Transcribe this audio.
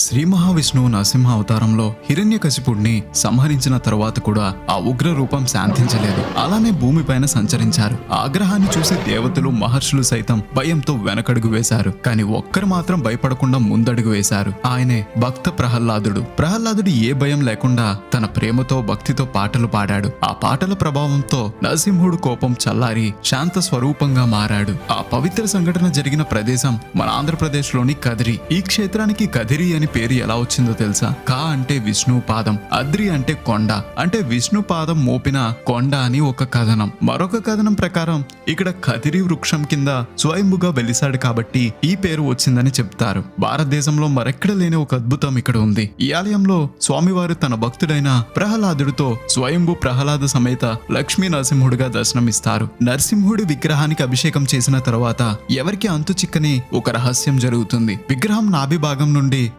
శ్రీ మహావిష్ణువు నరసింహ అవతారంలో హిరణ్యకశిపుడిని సంహరించిన తరువాత కూడా ఆ ఉగ్ర రూపం శాంతించలేదు. అలానే భూమిపైన సంచరించారు. ఆగ్రహాన్ని చూసి దేవతలు మహర్షులు సైతం భయంతో వెనకడుగు వేశారు. కానీ ఒక్కరు మాత్రం భయపడకుండా ముందడుగు వేశారు. ఆయనే భక్త ప్రహ్లాదుడు. ప్రహ్లాదుడు ఏ భయం లేకుండా తన ప్రేమతో భక్తితో పాటలు పాడాడు. ఆ పాటల ప్రభావంతో నరసింహుడు కోపం చల్లారి శాంత స్వరూపంగా మారాడు. ఆ పవిత్ర సంఘటన జరిగిన ప్రదేశం మన ఆంధ్రప్రదేశ్లోని కదిరి. ఈ క్షేత్రానికి కదిరి అని పేరు ఎలా వచ్చిందో తెలుసా? కా అంటే విష్ణు పాదం అద్రి అంటే కొండ. అంటే విష్ణు పాదం మోపిన కొండ అని ఒక కథనం. మరొక కథనం ప్రకారం ఇక్కడ కదిరి వృక్షం కింద స్వయంభుగా వెలిసాడు కాబట్టి ఈ పేరు వచ్చిందని చెప్తారు. భారతదేశంలో మరెక్కడ లేని ఒక అద్భుతం ఇక్కడ ఉంది. ఈ ఆలయంలో స్వామివారు తన భక్తుడైన ప్రహ్లాదుడితో స్వయంభు ప్రహ్లాద సమేత లక్ష్మీ నరసింహుడిగా దర్శనమిస్తారు. నరసింహుడి విగ్రహానికి అభిషేకం చేసిన తర్వాత ఎవరికి అంతు చిక్కని ఒక రహస్యం జరుగుతుంది. విగ్రహం నాభి భాగం నుండి